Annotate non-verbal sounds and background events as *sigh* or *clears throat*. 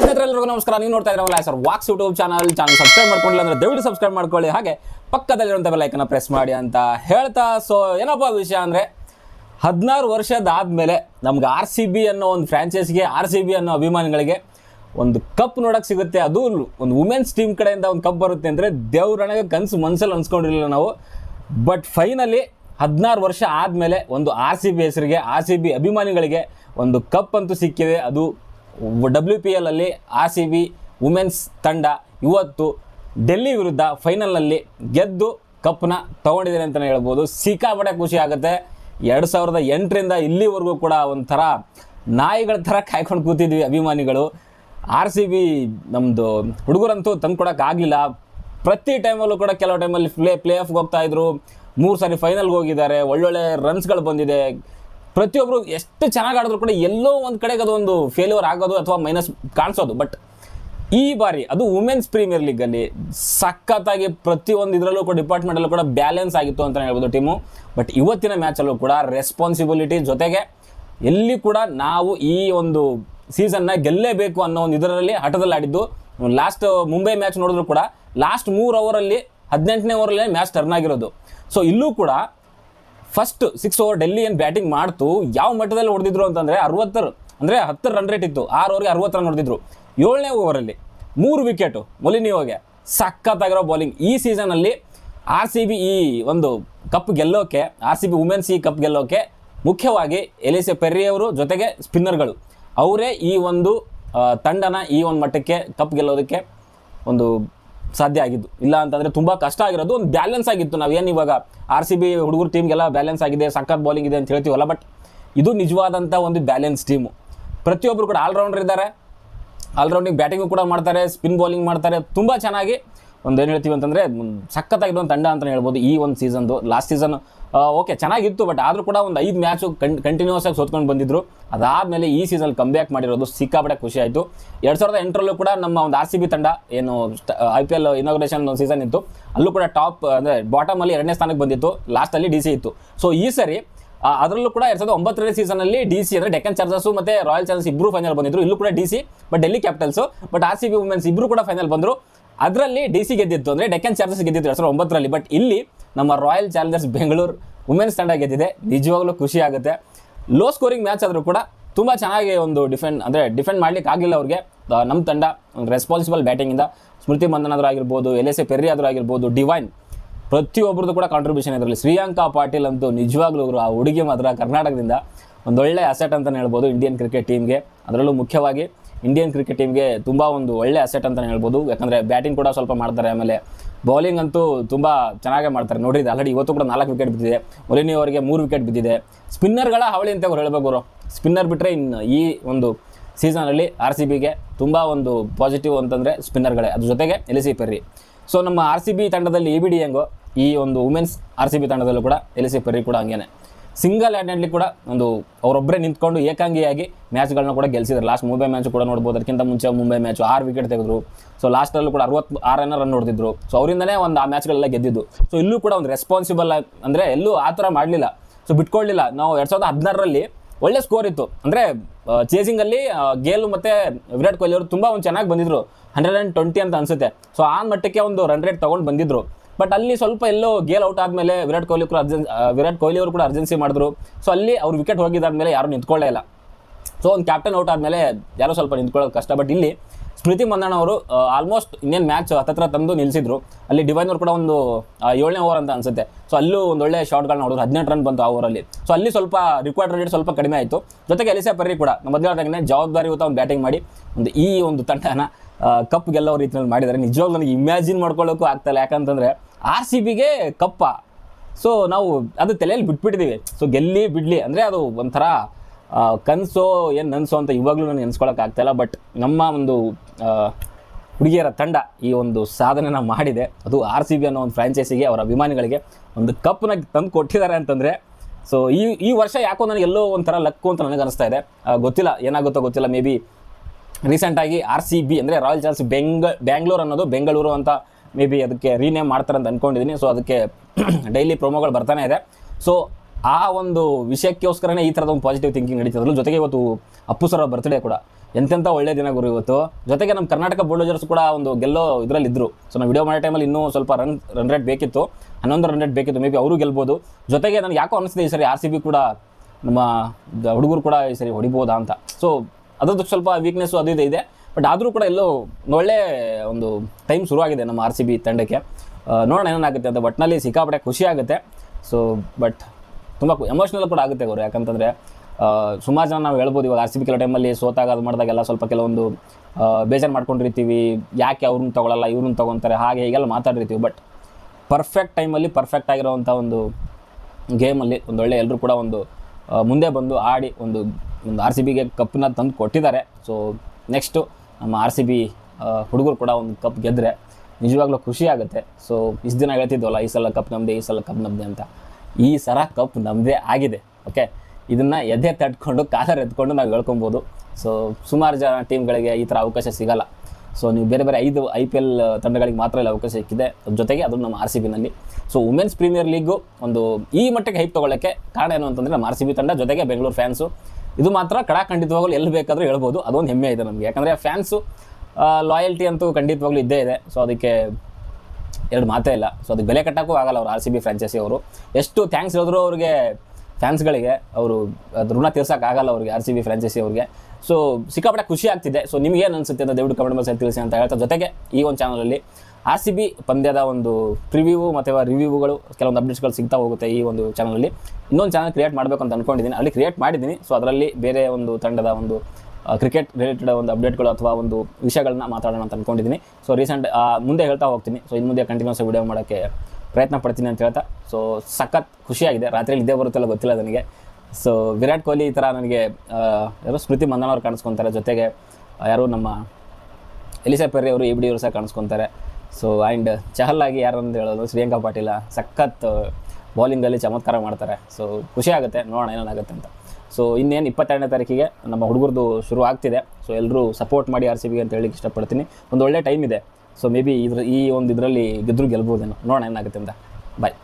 ಎಲ್ರಿಗೂ ನಮಸ್ಕಾರ. ನೀವು ನೋಡ್ತಾ ಇದ್ರೆ sir walks YouTube channel channel subscribe ಮಾಡ್ಕೊಂಡಿಲ್ಲ ಅಂದ್ರೆ ದಯವಿಟ್ಟು ಸಬ್ಸ್ಕ್ರೈಬ್ ಮಾಡ್ಕೊಳ್ಳಿ. ಹಾಗೆ ಪಕ್ಕದಲ್ಲಿರುವಂಥ ಬೆಲ್ಲೈಕನ್ನ ಪ್ರೆಸ್ ಮಾಡಿ ಅಂತ ಹೇಳ್ತಾ. ಸೊ ಏನಪ್ಪ ವಿಷಯ ಅಂದರೆ ಹದಿನಾರು ವರ್ಷದಾದ್ಮೇಲೆ ನಮ್ಗೆ ಆರ್ ಸಿ ಬಿ ಅನ್ನೋ ಒಂದು ಫ್ರಾಂಚೈಸ್ಗೆ ಆರ್ ಸಿ ಬಿ ಅನ್ನೋ ಅಭಿಮಾನಿಗಳಿಗೆ ಒಂದು ಕಪ್ ನೋಡೋಕೆ ಸಿಗುತ್ತೆ. ಅದು ಒಂದು ವುಮೆನ್ಸ್ ಟೀಮ್ ಕಡೆಯಿಂದ ಒಂದು ಕಪ್ ಬರುತ್ತೆ ಅಂದರೆ ದೇವ್ರಣಗೆ ಕನಸು ಮನಸ್ಸಲ್ಲಿ ಅನ್ಸ್ಕೊಂಡಿರಲಿಲ್ಲ ನಾವು. ಬಟ್ ಫೈನಲಿ ಹದಿನಾರು ವರ್ಷ ಆದಮೇಲೆ ಒಂದು ಆರ್ ಸಿ ಬಿ ಹೆಸರಿಗೆ ಆರ್ ಸಿ ಬಿ ಅಭಿಮಾನಿಗಳಿಗೆ ಒಂದು ಕಪ್ ಅಂತೂ ಸಿಕ್ಕಿದೆ. ಅದು ಡಬ್ಲ್ಯೂ ಪಿ ಎಲ್ ಅಲ್ಲಿ ಆರ್ ಸಿ ಬಿ ವುಮೆನ್ಸ್ ತಂಡ ಇವತ್ತು ಡೆಲ್ಲಿ ವಿರುದ್ಧ ಫೈನಲ್ನಲ್ಲಿ ಗೆದ್ದು ಕಪ್ನ ತಗೊಂಡಿದ್ದಾರೆ ಅಂತಲೇ ಹೇಳ್ಬೋದು. ಸಿಕ್ಕಾಪಟ್ಟೆ ಖುಷಿ ಆಗುತ್ತೆ. ಎರಡು ಸಾವಿರದ ಎಂಟರಿಂದ ಇಲ್ಲಿವರೆಗೂ ಕೂಡ ಒಂಥರ ನಾಯಿಗಳ ಥರ ಕಾಯ್ಕೊಂಡು ಕೂತಿದ್ವಿ ಅಭಿಮಾನಿಗಳು. ಆರ್ ಸಿ ಬಿ ನಮ್ಮದು ಹುಡುಗರಂತೂ ತಂದು ಆಗಲಿಲ್ಲ. ಪ್ರತಿ ಟೈಮಲ್ಲೂ ಕೂಡ ಕೆಲವು ಟೈಮಲ್ಲಿ ಪ್ಲೇ ಪ್ಲೇ ಆಫ್ಗೆ ಹೋಗ್ತಾಯಿದ್ರು ಮೂರು ಸಾರಿ ಫೈನಲ್ಗೆ ಹೋಗಿದ್ದಾರೆ. ಒಳ್ಳೊಳ್ಳೆ ರನ್ಸ್ಗಳು ಬಂದಿದೆ. ಪ್ರತಿಯೊಬ್ಬರು ಎಷ್ಟು ಚೆನ್ನಾಗಿ ಆಡಿದ್ರು ಕೂಡ ಎಲ್ಲೋ ಒಂದು ಕಡೆಗೆ ಅದೊಂದು ಫೇಲ್ಯೂರ್ ಆಗೋದು ಅಥವಾ ಮೈನಸ್ ಕಾಣಿಸೋದು. ಬಟ್ ಈ ಬಾರಿ ಅದು ವುಮೆನ್ಸ್ ಪ್ರೀಮಿಯರ್ ಲೀಗಲ್ಲಿ ಸಖತ್ತಾಗಿ ಪ್ರತಿಯೊಂದು ಇದರಲ್ಲೂ ಕೂಡ ಡಿಪಾರ್ಟ್ಮೆಂಟಲ್ಲೂ ಕೂಡ ಬ್ಯಾಲೆನ್ಸ್ ಆಗಿತ್ತು ಅಂತಲೇ ಹೇಳ್ಬೋದು ಟೀಮು ಬಟ್ ಇವತ್ತಿನ ಮ್ಯಾಚಲ್ಲೂ ಕೂಡ ರೆಸ್ಪಾನ್ಸಿಬಿಲಿಟಿ ಜೊತೆಗೆ ಎಲ್ಲಿ ಕೂಡ ನಾವು ಈ ಒಂದು ಸೀಸನ್ನ ಗೆಲ್ಲೇಬೇಕು ಅನ್ನೋ ಒಂದು ಇದರಲ್ಲಿ ಹಠದಲ್ಲಿ ಆಡಿದ್ದು. ಲಾಸ್ಟ್ ಮುಂಬೈ ಮ್ಯಾಚ್ ನೋಡಿದ್ರು ಕೂಡ ಲಾಸ್ಟ್ ಮೂರು ಓವರಲ್ಲಿ ಹದಿನೆಂಟನೇ ಓವರಲ್ಲೇ ಮ್ಯಾಚ್ ಟರ್ನ್ ಆಗಿರೋದು. ಸೊ ಇಲ್ಲೂ ಕೂಡ ಫಸ್ಟ್ ಸಿಕ್ಸ್ ಓವರ್ ಡೆಲ್ಲಿ ಏನು ಬ್ಯಾಟಿಂಗ್ ಮಾಡ್ತು, ಯಾವ ಮಟ್ಟದಲ್ಲಿ ಹೊಡೆದಿದ್ರು ಅಂತಂದರೆ ಅರವತ್ತರ, ಅಂದರೆ ಹತ್ತರ ರನ್ ರೇಟ್ ಇತ್ತು. ಆರು ಓವರ್ಗೆ ಅರವತ್ತು ರನ್ ಹೊಡೆದಿದ್ರು. ಏಳನೇ ಓವರಲ್ಲಿ ಮೂರು ವಿಕೆಟು ಮೊಲಿನಿಯೋಗೆ ಸಖತ್ತಾಗಿರೋ ಬೌಲಿಂಗ್ ಈ ಸೀಸನಲ್ಲಿ ಆರ್ ಸಿ ಬಿ ಈ ಒಂದು ಕಪ್ ಗೆಲ್ಲೋಕೆ ಆರ್ ಸಿ ಬಿ ವುಮೆನ್ಸ್ ಈ ಕಪ್ ಗೆಲ್ಲೋಕೆ ಮುಖ್ಯವಾಗಿ ಎಲಿಸೆ ಪೆರ್ರಿಯವರು ಜೊತೆಗೆ ಸ್ಪಿನ್ನರ್ಗಳು ಅವರೇ ಈ ಒಂದು ತಂಡನ ಈ ಒಂದು ಮಟ್ಟಕ್ಕೆ ಕಪ್ ಗೆಲ್ಲೋದಕ್ಕೆ ಒಂದು ಸಾಧ್ಯ ಆಗಿದ್ದು. ಇಲ್ಲ ಅಂತಂದರೆ ತುಂಬ ಕಷ್ಟ ಆಗಿರೋದು, ಒಂದು ಬ್ಯಾಲೆನ್ಸ್ ಆಗಿತ್ತು. ನಾವೇನು ಇವಾಗ ಆರ್ ಸಿ ಬಿ ಹುಡುಗರು ಟೀಮ್ಗೆಲ್ಲ ಬ್ಯಾಲೆನ್ಸ್ ಆಗಿದೆ ಸಕ್ಕತ್ ಬೌಲಿಂಗ್ ಇದೆ ಅಂತ ಹೇಳ್ತೀವಲ್ಲ ಬಟ್ ಇದು ನಿಜವಾದಂಥ ಒಂದು ಬ್ಯಾಲೆನ್ಸ್ ಟೀಮು ಪ್ರತಿಯೊಬ್ಬರು ಕೂಡ ಆಲ್ರೌಂಡರ್ ಇದ್ದಾರೆ. ಆಲ್ರೌಂಡಿಂಗ್ ಬ್ಯಾಟಿಂಗು ಕೂಡ ಮಾಡ್ತಾರೆ ಸ್ಪಿನ್ ಬೌಲಿಂಗ್ ಮಾಡ್ತಾರೆ. ತುಂಬ ಚೆನ್ನಾಗಿ ಒಂದು ಏನು ಹೇಳ್ತೀವಿ ಅಂತಂದರೆ ಒಂದು ತಂಡ ಅಂತಲೇ ಹೇಳ್ಬೋದು ಈ ಒಂದು ಸೀಸನ್ದು ಲಾಸ್ಟ್ ಸೀಸನ್ ಓಕೆ ಚೆನ್ನಾಗಿತ್ತು ಬಟ್ ಆದರೂ ಕೂಡ ಒಂದು ಐದು ಮ್ಯಾಚು ಕಂಟ್ ಕಂಟಿನ್ಯೂಸ್ ಆಗಿ ಸೋತ್ಕೊಂಡು ಬಂದಿದ್ರು. ಅದಾದಮೇಲೆ ಈ ಸೀಸನ್ ಕಂಬ್ಯಾಕ್ ಮಾಡಿರೋದು ಸಿಕ್ಕಾಪಟ್ಟೆ ಖುಷಿ ಆಯಿತು. ಎರಡು ಸಾವಿರದ ಎಂಟರಲ್ಲೂ ಕೂಡ ನಮ್ಮ ಒಂದು ಆರ್ ಸಿ ಬಿ ತಂಡ ಏನು ಐ ಪಿ ಎಲ್ ಇನಾಗ್ರೇಷನ್ ಒಂದು ಸೀಸನ್ ಇತ್ತು. ಅಲ್ಲೂ ಕೂಡ ಟಾಪ್ ಅಂದರೆ ಬಾಟಮಲ್ಲಿ ಎರಡನೇ ಸ್ಥಾನಕ್ಕೆ ಬಂದಿತ್ತು. ಲಾಸ್ಟಲ್ಲಿ ಡಿ ಸಿ ಇತ್ತು. ಸೊ ಈ ಸರಿ ಅದರಲ್ಲೂ ಕೂಡ ಎರಡು ಸಾವಿರದ ಒಂಬತ್ತನೇ ಸೀಸನಲ್ಲಿ ಡಿ ಸಿ ಅಂದರೆ ಡೆಕ್ಕನ್ ಚಾರ್ಜರ್ಸು ಮತ್ತು ರಾಯಲ್ ಚಾಲೆಂಜರ್ಸ್ ಇಬ್ಬರು ಫೈನಲ್ ಬಂದಿದ್ರು. ಇಲ್ಲೂ ಕೂಡ D C but Delhi capitals but R C B women's ಇಬ್ಬರು ಕೂಡ ಫೈನಲ್ ಬಂದರು. ಅದರಲ್ಲಿ ಡಿ ಸಿ ಗೆದ್ದಿತ್ತು ಅಂದರೆ ಡೆಕ್ಕನ್ ಚಾರ್ಜರ್ಸ್ ಗೆದ್ದಿತ್ತು ಎರಡು ಸಾವಿರದ ಒಂಬತ್ತರಲ್ಲಿ. ಬಟ್ ಇಲ್ಲಿ ನಮ್ಮ ರಾಯಲ್ ಚಾಲೆಂಜರ್ಸ್ ಬೆಂಗಳೂರು ವುಮೆನ್ಸ್ ತಂಡ ಗೆದ್ದಿದೆ. ನಿಜವಾಗ್ಲೂ ಖುಷಿ ಆಗುತ್ತೆ. ಲೋ ಸ್ಕೋರಿಂಗ್ ಮ್ಯಾಚ್ ಆದರೂ ಕೂಡ ತುಂಬ ಚೆನ್ನಾಗಿ ಒಂದು ಡಿಫೆಂಡ್ ಅಂದರೆ ಡಿಫೆಂಡ್ ಮಾಡ್ಲಿಕ್ಕೆ ಆಗಿಲ್ಲ ಅವ್ರಿಗೆ. ನಮ್ಮ ತಂಡ ರೆಸ್ಪಾನ್ಸಿಬಲ್ ಬ್ಯಾಟಿಂಗಿಂದ ಸ್ಮೃತಿ ಮಂದನ್ ಆದರೂ ಆಗಿರ್ಬೋದು ಎಲ್ ಎಸ್ ಎ ಪೆರ್ರಿ ಆದರೂ ಆಗಿರ್ಬೋದು ಡಿವೈನ್ ಪ್ರತಿಯೊಬ್ಬರದ್ದು ಕೂಡ ಕಾಂಟ್ರಿಬ್ಯೂಷನ್ ಇದರಲ್ಲಿ. ಶ್ರೀಯಾಂಕಾ ಪಾಟೀಲ್ ಅಂತೂ ನಿಜವಾಗ್ಲೂ ಅವರು ಆ ಹುಡುಗಿ ಮಾತ್ರ ಕರ್ನಾಟಕದಿಂದ ಒಂದೊಳ್ಳೆ ಅಸೆಟ್ ಅಂತಲೇ ಹೇಳ್ಬೋದು ಇಂಡಿಯನ್ ಕ್ರಿಕೆಟ್ ಟೀಮ್ಗೆ ಅದರಲ್ಲೂ ಮುಖ್ಯವಾಗಿ ಇಂಡಿಯನ್ ಕ್ರಿಕೆಟ್ ಟೀಮ್ಗೆ ತುಂಬ ಒಂದು ಒಳ್ಳೆ ಅಸೆಟ್ ಅಂತಲೇ ಹೇಳ್ಬೋದು. ಯಾಕಂದರೆ ಬ್ಯಾಟಿಂಗ್ ಕೂಡ ಸ್ವಲ್ಪ ಮಾಡ್ತಾರೆ. ಆಮೇಲೆ ಬೌಲಿಂಗ್ ಅಂತೂ ತುಂಬ ಚೆನ್ನಾಗೇ ಮಾಡ್ತಾರೆ. ನೋಡಿರಿ ಆಲ್ರೆಡಿ ಇವತ್ತು ಕೂಡ ನಾಲ್ಕು ವಿಕೆಟ್ ಬಿದ್ದಿದೆ. ಒಲಿನಿ ಅವರಿಗೆ ಮೂರು ವಿಕೆಟ್ ಬಿದ್ದಿದೆ. ಸ್ಪಿನ್ನರ್ಗಳ ಹಾವಳಿ ಅಂತ ಅವ್ರು ಹೇಳ್ಬೇಕು ಅವರು ಸ್ಪಿನ್ನರ್ ಬಿಟ್ಟರೆ ಇನ್ನು ಈ ಒಂದು ಸೀಸನಲ್ಲಿ ಆರ್ ಸಿ ಬಿಗೆ ತುಂಬ ಒಂದು ಪಾಸಿಟಿವ್ ಅಂತಂದರೆ ಸ್ಪಿನ್ನರ್ಗಳೇ ಅದ್ರ ಜೊತೆಗೆ ಎಲ್ ಸಿ ಪೆರ್ರಿ ಸೊ ನಮ್ಮ ಆರ್ ಸಿ ಬಿ ತಂಡದಲ್ಲಿ ಇ ಬಿ ಡಿ ಹೆಂಗೋ, ಈ ಒಂದು ವುಮೆನ್ಸ್ ಆರ್ ಸಿ ಬಿ ತಂಡದಲ್ಲೂ ಕೂಡ ಎಲ್ ಸಿ ಪೆರ್ರಿ ಕೂಡ ಹಂಗೇನೆ. ಸಿಂಗಲ್ ಹ್ಯಾಂಡೆಡ್ಲಿ ಕೂಡ ಒಂದು ಅವರೊಬ್ಬರೇ ನಿಂತ್ಕೊಂಡು ಏಕಾಂಗಿಯಾಗಿ ಮ್ಯಾಚ್ಗಳನ್ನ ಕೂಡ ಗೆಲ್ಸಿದ್ರು. ಲಾಸ್ಟ್ ಮುಂಬೈ ಮ್ಯಾಚ್ ಕೂಡ ನೋಡ್ಬೋದು. ಅದಕ್ಕಿಂತ ಮುಂಚೆ ಮುಂಬೈ ಮ್ಯಾಚ್ ಆರು ವಿಕೆಟ್ ತೆಗೆದ್ರು. ಸೊ ಲಾಸ್ಟಲ್ಲೂ ಕೂಡ ಅರವತ್ತು ಆರನ್ನ ರನ್ ನೋಡ್ತಿದ್ರು ಸೊ ಅವರಿಂದನೇ ಒಂದು ಆ ಮ್ಯಾಚ್ಗಳೆಲ್ಲ ಗೆದ್ದಿದ್ದು. ಸೊ ಇಲ್ಲೂ ಕೂಡ ಒಂದು ರೆಸ್ಪಾನ್ಸಿಬಲ್ ಅಂದರೆ ಎಲ್ಲೂ ಆ ಥರ ಮಾಡಲಿಲ್ಲ. ಸೊ ಬಿಟ್ಕೊಳ್ಳಿಲ್ಲ ನಾವು ಎರಡು ಸಾವಿರದ ಹದಿನಾರರಲ್ಲಿ ಒಳ್ಳೆ ಸ್ಕೋರ್ ಇತ್ತು. ಅಂದರೆ ಚೇಸಿಂಗಲ್ಲಿ ಗೇಲು ಮತ್ತು ವಿರಾಟ್ ಕೊಹ್ಲಿ ಅವರು ತುಂಬ ಒಂದು ಚೆನ್ನಾಗಿ ಬಂದಿದ್ರು. ಹಂಡ್ರೆಡ್ ಆ್ಯಂಡ್ ಟ್ವೆಂಟಿ ಅಂತ ಅನಿಸುತ್ತೆ. ಸೊ ಆ ಮಟ್ಟಕ್ಕೆ ಒಂದು ರನ್ ರೇಟ್ ತೊಗೊಂಡು ಬಂದಿದ್ರು. ಬಟ್ ಅಲ್ಲಿ ಸ್ವಲ್ಪ ಎಲ್ಲೋ ಗೇಲ್ ಔಟ್ ಆದಮೇಲೆ ವಿರಾಟ್ ಕೊಹ್ಲಿ ಕೂಡ ಅರ್ಜೆನ್ ವಿರಾಟ್ ಕೊಹ್ಲಿ ಅವರು ಕೂಡ ಅರ್ಜೆನ್ಸಿ ಮಾಡಿದ್ರು. ಸೊ ಅಲ್ಲಿ ಅವ್ರು ವಿಕೆಟ್ ಹೋಗಿದ್ದಾದ್ಮೇಲೆ ಯಾರು ನಿಂತ್ಕೊಳ್ಳೇ ಇಲ್ಲ. ಸೊ ಒಂದು ಕ್ಯಾಪ್ಟನ್ ಔಟ್ ಆದಮೇಲೆ ಯಾರೋ ಸ್ವಲ್ಪ ನಿಂತ್ಕೊಳ್ಳೋದು ಕಷ್ಟ. ಬಟ್ ಇಲ್ಲಿ ಸ್ಮೃತಿ ಮಂದಣ್ಣ ಅವರು ಆಲ್ಮೋಸ್ಟ್ ಇನ್ನೇನು ಮ್ಯಾಚ್ ಹತ್ತತ್ರ ತಂದು ನಿಲ್ಲಿಸಿದ್ರು ಅಲ್ಲಿ ಡಿವೈನ್ ಅವರು ಕೂಡ ಒಂದು ಏಳನೇ ಓವರ್ ಅಂತ ಅನ್ಸುತ್ತೆ. ಸೊ ಅಲ್ಲೂ ಒಂದು ಒಳ್ಳೆ ಶಾಟ್ಗಳನ್ನ ನೋಡಿದ್ರು ಹದಿನೆಂಟು ರನ್ ಬಂತು ಆ ಓವರಲ್ಲಿ ಸೊ ಅಲ್ಲಿ ಸ್ವಲ್ಪ ರಿಕ್ವೈರ್ಡ್ ರೇಟ್ ಸ್ವಲ್ಪ ಕಡಿಮೆ ಆಯಿತು. ಜೊತೆಗೆ ಎಲಿಸಾ ಪರ್ರಿ ಕೂಡ, ನಮ್ಮ ಮೊದಲಾದಾಗನೇ ಜವಾಬ್ದಾರಿಯುತ ಒಂದು ಬ್ಯಾಟಿಂಗ್ ಮಾಡಿ, ಒಂದು ಈ ಒಂದು ತಂಡನ ಕಪ್ ಗೆಲ್ಲೋ ರೀತಿಯಲ್ಲಿ ಮಾಡಿದ್ದಾರೆ. ನಿಜವಾಗ್ಲೂ ನನಗೆ ಇಮ್ಯಾಜಿನ್ ಮಾಡ್ಕೊಳ್ಳೋಕ್ಕೂ ಆಗ್ತಾಯಿಲ್ಲ ಯಾಕಂತಂದರೆ ಆರ್ ಸಿ ಬಿಗೆ ಕಪ್ಪ ಸೊ ನಾವು ಅದು ತಲೆಯಲ್ಲಿ ಬಿಟ್ಬಿಟ್ಟಿದ್ದೀವಿ ಸೊ ಗೆಲ್ಲಿ, ಬಿಡಲಿ, ಅಂದರೆ ಅದು ಒಂಥರ ಕನಸೋ ಏನು ನನಸೋ ಅಂತ ಇವಾಗಲೂ ನನಗೆ ನೆನೆಸ್ಕೊಳ್ಳೋಕ್ಕಾಗ್ತಾಯಿಲ್ಲ ಬಟ್ ನಮ್ಮ ಒಂದು ಹುಡುಗಿಯರ ತಂಡ ಈ ಒಂದು ಸಾಧನೆನ ಮಾಡಿದೆ. ಅದು ಆರ್ ಸಿ ಬಿ ಅನ್ನೋ ಒಂದು ಫ್ರಾಂಚೈಸಿಗೆ, ಅವರ ಅಭಿಮಾನಿಗಳಿಗೆ ಒಂದು ಕಪ್ನ ತಂದು ಕೊಟ್ಟಿದ್ದಾರೆ ಅಂತಂದರೆ, ಸೊ ಈ ಈ ವರ್ಷ ಯಾಕೋ ನನಗೆ ಎಲ್ಲೋ ಒಂಥರ ಲಕ್ಕು ಅಂತ ನನಗೆ ಅನಿಸ್ತಾ ಇದೆ ಗೊತ್ತಿಲ್ಲ, ಏನಾಗುತ್ತೋ ಗೊತ್ತಿಲ್ಲ, ಮೇ ಬಿ ರೀಸೆಂಟಾಗಿ ಆರ್ ಸಿ ಬಿ ಅಂದರೆ ರಾಯಲ್ ಚಾನ್ಸ್ ಬೆಂಗ ಬ್ಯಾಂಗ್ಳೂರ್ ಅನ್ನೋದು ಬೆಂಗಳೂರು ಅಂತ ಮೇ ಬಿ ಅದಕ್ಕೆ ರೀನೇಮ್ ಮಾಡ್ತಾರೆ ಅಂತ ಅಂದ್ಕೊಂಡಿದ್ದೀನಿ ಸೊ ಅದಕ್ಕೆ *clears throat* ಡೈಲಿ ಪ್ರೊಮೋಗಳು ಬರ್ತಾನೆ ಇದೆ. ಸೊ ಆ ಒಂದು ವಿಷಯಕ್ಕೋಸ್ಕರನೇ ಈ ಥರದ ಒಂದು ಪಾಸಿಟಿವ್ ಥಿಂಕಿಂಗ್ ನಡೀತಿದ್ರು ಜೊತೆಗೆ ಇವತ್ತು ಅಪ್ಪು ಸರ್ ಬರ್ತ್ಡೇ ಕೂಡ. ಎಂತೆಂಥ ಒಳ್ಳೆ ದಿನ ಗುರು ಇವತ್ತು. ಜೊತೆಗೆ ನಮ್ಮ ಕರ್ನಾಟಕ ಬುಲ್ಡೋಜರ್ಸ್ ಕೂಡ ಒಂದು ಗೆಲ್ಲೋ ಇದರಲ್ಲಿ ಇದ್ದರು ಸೊ ನಾವು ವಿಡಿಯೋ ಮಾಡೋ ಟೈಮಲ್ಲಿ ಇನ್ನೂ ಸ್ವಲ್ಪ ರನ್ ರನ್ ರೇಟ್ ಬೇಕಿತ್ತು. ಹನ್ನೊಂದು ರನ್ ರೇಟ್ ಬೇಕಿತ್ತು. ಮೇ ಬಿ ಅವರು ಗೆಲ್ಬೋದು. ಜೊತೆಗೆ ನನಗೆ ಯಾಕೋ ಅನಿಸ್ತಿದೆ ಈ ಸರಿ ಆರ್ ಸಿ ಬಿ ಕೂಡ ನಮ್ಮ ಹುಡುಗರು ಕೂಡ ಈ ಸರಿ ಹೊಡಿಬೋದಾ ಅಂತ. ಸೊ ಅದರದ್ದು ಸ್ವಲ್ಪ ವೀಕ್ನೆಸ್ಸು ಅದು ಇದೆ ಇದೆ. ಬಟ್ ಆದರೂ ಕೂಡ ಎಲ್ಲೋ ಒಳ್ಳೆ ಒಂದು ಟೈಮ್ ಶುರುವಾಗಿದೆ ನಮ್ಮ ಆರ್ ಸಿ ಬಿ ತಂಡಕ್ಕೆ. ನೋಡೋಣ ಏನಾಗುತ್ತೆ ಅಂತ. ಒಟ್ಟಿನಲ್ಲಿ ಸಿಕ್ಕಾಪಟ್ಟೆ ಖುಷಿ ಆಗುತ್ತೆ. ಸೊ ಬಟ್ ತುಂಬ ಎಮೋಷ್ನಲ್ ಕೂಡ ಆಗುತ್ತೆ ಅವರು ಯಾಕಂತಂದರೆ ಸುಮಾರು ಜನ ನಾವು ಹೇಳ್ಬೋದು ಇವಾಗ ಆರ್ ಸಿ ಬಿ ಕೆಲವು ಟೈಮಲ್ಲಿ ಸೋತಾಗ ಅದು ಮಾಡಿದಾಗೆಲ್ಲ ಸ್ವಲ್ಪ ಕೆಲವೊಂದು ಬೇಜಾರು ಮಾಡ್ಕೊಂಡಿರ್ತೀವಿ. ಯಾಕೆ ಅವ್ರನ್ನ ತೊಗೊಳಲ್ಲ, ಇವ್ರನ್ನ ತೊಗೊತಾರೆ, ಹಾಗೆ ಹೀಗೆಲ್ಲ ಮಾತಾಡಿರ್ತೀವಿ. ಬಟ್ ಪರ್ಫೆಕ್ಟ್ ಟೈಮಲ್ಲಿ ಪರ್ಫೆಕ್ಟ್ ಆಗಿರೋವಂಥ ಒಂದು ಗೇಮಲ್ಲಿ ಒಂದು ಒಳ್ಳೆ ಎಲ್ಲರೂ ಕೂಡ ಒಂದು ಮುಂದೆ ಬಂದು ಆಡಿ ಒಂದು ಒಂದು ಆರ್ ಸಿ ಬಿಗೆ ಕಪ್ಪನ್ನ ತಂದು ಕೊಟ್ಟಿದ್ದಾರೆ. ಸೊ ನೆಕ್ಸ್ಟು ನಮ್ಮ ಆರ್ ಸಿ ಬಿ ಹುಡುಗರು ಕೂಡ ಒಂದು ಕಪ್ ಗೆದ್ದರೆ ನಿಜವಾಗ್ಲೂ ಖುಷಿ ಆಗುತ್ತೆ. ಸೊ ಇಷ್ಟು ದಿನ ಹೇಳ್ತಿದ್ವಲ್ಲ, ಈ ಸಲ ಕಪ್ ನಮ್ಮದೇ ಈ ಸಲ ಕಪ್ ನಮ್ಮದೇ ಅಂತ. ಈ ಸರ ಕಪ್ ನಮ್ಮದೇ ಆಗಿದೆ ಓಕೆ ಇದನ್ನು ಎದೆ ತಟ್ಕೊಂಡು, ಕಾಲರ್ ಎತ್ಕೊಂಡು ನಾವು ಹೇಳ್ಕೊಬೋದು. ಸೊ ಸುಮಾರು ಜನ ಟೀಮ್ಗಳಿಗೆ ಈ ಥರ ಅವಕಾಶ ಸಿಗಲ್ಲ. ಸೊ ನೀವು ಬೇರೆ ಬೇರೆ ಐದು ಐ ಪಿ ಎಲ್ ತಂಡಗಳಿಗೆ ಮಾತ್ರ ಇಲ್ಲಿ ಅವಕಾಶ ಸಿಕ್ಕಿದೆ. ಜೊತೆಗೆ ಅದು ನಮ್ಮ ಆರ್ ಸಿ ಬಿನಲ್ಲಿ ಸೊ ವುಮೆನ್ಸ್ ಪ್ರೀಮಿಯರ್ ಲೀಗು ಒಂದು ಈ ಮಟ್ಟಕ್ಕೆ ಹೈಪ್ ತೊಗೊಳ್ಳೋಕ್ಕೆ ಕಾರಣ ಏನು ಅಂತಂದರೆ ನಮ್ಮ ಆರ್ ಸಿ ಬಿ ತಂಡ, ಜೊತೆಗೆ ಬೆಂಗಳೂರು ಫ್ಯಾನ್ಸು ಇದು ಮಾತ್ರ ಕಡಾಖಂಡಿತವಾಗಲು ಎಲ್ಲಿ ಬೇಕಾದರೂ ಹೇಳ್ಬೋದು. ಅದೊಂದು ಹೆಮ್ಮೆ ಇದೆ ನಮಗೆ. ಯಾಕಂದರೆ ಫ್ಯಾನ್ಸು ಲಾಯಲ್ಟಿ ಅಂತೂ ಖಂಡಿತವಾಗ್ಲೂ ಇದ್ದೇ ಇದೆ. ಸೊ ಅದಕ್ಕೆ ಎರಡು ಮಾತೇ ಇಲ್ಲ. ಸೊ ಅದಕ್ಕೆ ಬೆಲೆ ಕಟ್ಟೋಕ್ಕೂ ಆಗಲ್ಲ ಅವ್ರು ಆರ್ ಸಿ ಬಿ ಫ್ರಾಂಚೈಸಿ ಅವರು. ಎಷ್ಟು ಥ್ಯಾಂಕ್ಸ್ ಹೇಳಿದ್ರು ಅವ್ರಿಗೆ ಫ್ಯಾನ್ಸ್ಗಳಿಗೆ ಅವರು ಅದು ಋಣ ತೀರ್ಸೋಕ್ಕಾಗಲ್ಲ ಅವ್ರಿಗೆ ಆರ್ ಸಿ ಬಿ ಫ್ರಾಂಚೈಸಿ ಅವ್ರಿಗೆ. ಸೊ ಸಿಕ್ಕಾಪಟ್ಟೆ ಖುಷಿ ಆಗ್ತಿದೆ. ಸೊ ನಿಮ್ಗೆ ಏನು ಅನಿಸುತ್ತೆ ಅಂತ ದಯವಿಟ್ಟು ಕಮೆಂಟ್ ಬಾಕ್ಸಲ್ಲಿ ತಿಳಿಸಿ ಅಂತ ಹೇಳ್ತಾ ಜೊತೆಗೆ ಈ ಒಂದು ಚಾನಲಲ್ಲಿ ಆರ್ ಸಿ ಬಿ ಪಂದ್ಯದ ಒಂದು ಪ್ರಿವ್ಯೂ ಮತ್ತು ರಿವ್ಯೂಗಳು ಕೆಲವೊಂದು ಅಪ್ಡೇಟ್ಸ್ಗಳು ಸಿಗ್ತಾ ಹೋಗುತ್ತೆ ಈ ಒಂದು ಚಾನಲಲ್ಲಿ ಇನ್ನೊಂದು ಚಾನಲ್ ಕ್ರಿಯೇಟ್ ಮಾಡಬೇಕು ಅಂತ ಅಂದ್ಕೊಂಡಿದ್ದೀನಿ ಅಲ್ಲಿ ಕ್ರಿಯೇಟ್ ಮಾಡಿದ್ದೀನಿ. ಸೊ ಅದರಲ್ಲಿ ಬೇರೆ ಒಂದು ತಂಡದ ಒಂದು ಕ್ರಿಕೆಟ್ ರಿಲೇಟೆಡ್ ಒಂದು ಅಪ್ಡೇಟ್ಗಳು ಅಥವಾ ಒಂದು ವಿಷಯಗಳನ್ನ ಮಾತಾಡೋಣ ಅಂತ ಅಂದ್ಕೊಂಡಿದ್ದೀನಿ ಸೊ ರೀಸೆಂಟ್ ಮುಂದೆ ಹೇಳ್ತಾ ಹೋಗ್ತೀನಿ. ಸೊ ಇನ್ನು ಮುಂದೆ ಕಂಟಿನ್ಯೂಸ್ ವಿಡಿಯೋ ಮಾಡೋಕ್ಕೆ ಪ್ರಯತ್ನ ಪಡ್ತೀನಿ ಅಂತ ಹೇಳ್ತಾ. ಸೊ ಸಖತ್ ಖುಷಿಯಾಗಿದೆ. ರಾತ್ರಿಯಲ್ಲಿ ಇದೇ ಬರುತ್ತಲ್ಲ ಗೊತ್ತಿಲ್ಲ ನನಗೆ. ಸೊ ವಿರಾಟ್ ಕೊಹ್ಲಿ ಈ ಥರ ನನಗೆ ಯಾರು ಸ್ಮೃತಿ ಮಂದನವ್ರು ಕಾಣಿಸ್ಕೊತಾರೆ. ಜೊತೆಗೆ ಯಾರು ನಮ್ಮ ಎಲಿಸಾ ಪೆರ್ರಿ ಅವರು ಇ ಅವರು ಸಹ ಕಾಣಿಸ್ಕೊತಾರೆ. ಸೊ ಆ್ಯಂಡ್ ಚಹಲ್ ಆಗಿ ಯಾರು ಅಂತ ಹೇಳೋದು, ಶ್ರೀಯಂಕಾ ಪಾಟೀಲ. ಸಖತ್ ಬೌಲಿಂಗಲ್ಲಿ ಚಮತ್ಕಾರ ಮಾಡ್ತಾರೆ. ಸೊ ಖುಷಿ ಆಗುತ್ತೆ. ನೋಡೋಣ ಏನೇನಾಗುತ್ತೆ ಅಂತ. ಸೊ ಇನ್ನೇನು ಇಪ್ಪತ್ತೆರಡನೇ ತಾರೀಕಿಗೆ ನಮ್ಮ ಹುಡುಗರದು ಶುರು ಆಗ್ತಿದೆ. ಸೊ ಎಲ್ಲರೂ ಸಪೋರ್ಟ್ ಮಾಡಿ ಆರ್ ಸಿ ಬಿಗೆ ಅಂತ ಹೇಳಿಕ್ಕೆ ಇಷ್ಟಪಡ್ತೀನಿ. ಒಂದು ಒಳ್ಳೆ ಟೈಮ್ ಇದೆ. ಸೊ ಮೇ ಬಿ ಇದ್ರ ಈ ಒಂದು ಇದರಲ್ಲಿ ಗೆದ್ದರೂ ಗೆಲ್ಬೋದೇನೋ. ನೋಡೋಣ ಏನಾಗುತ್ತೆ ಅಂತ. ಬಾಯ್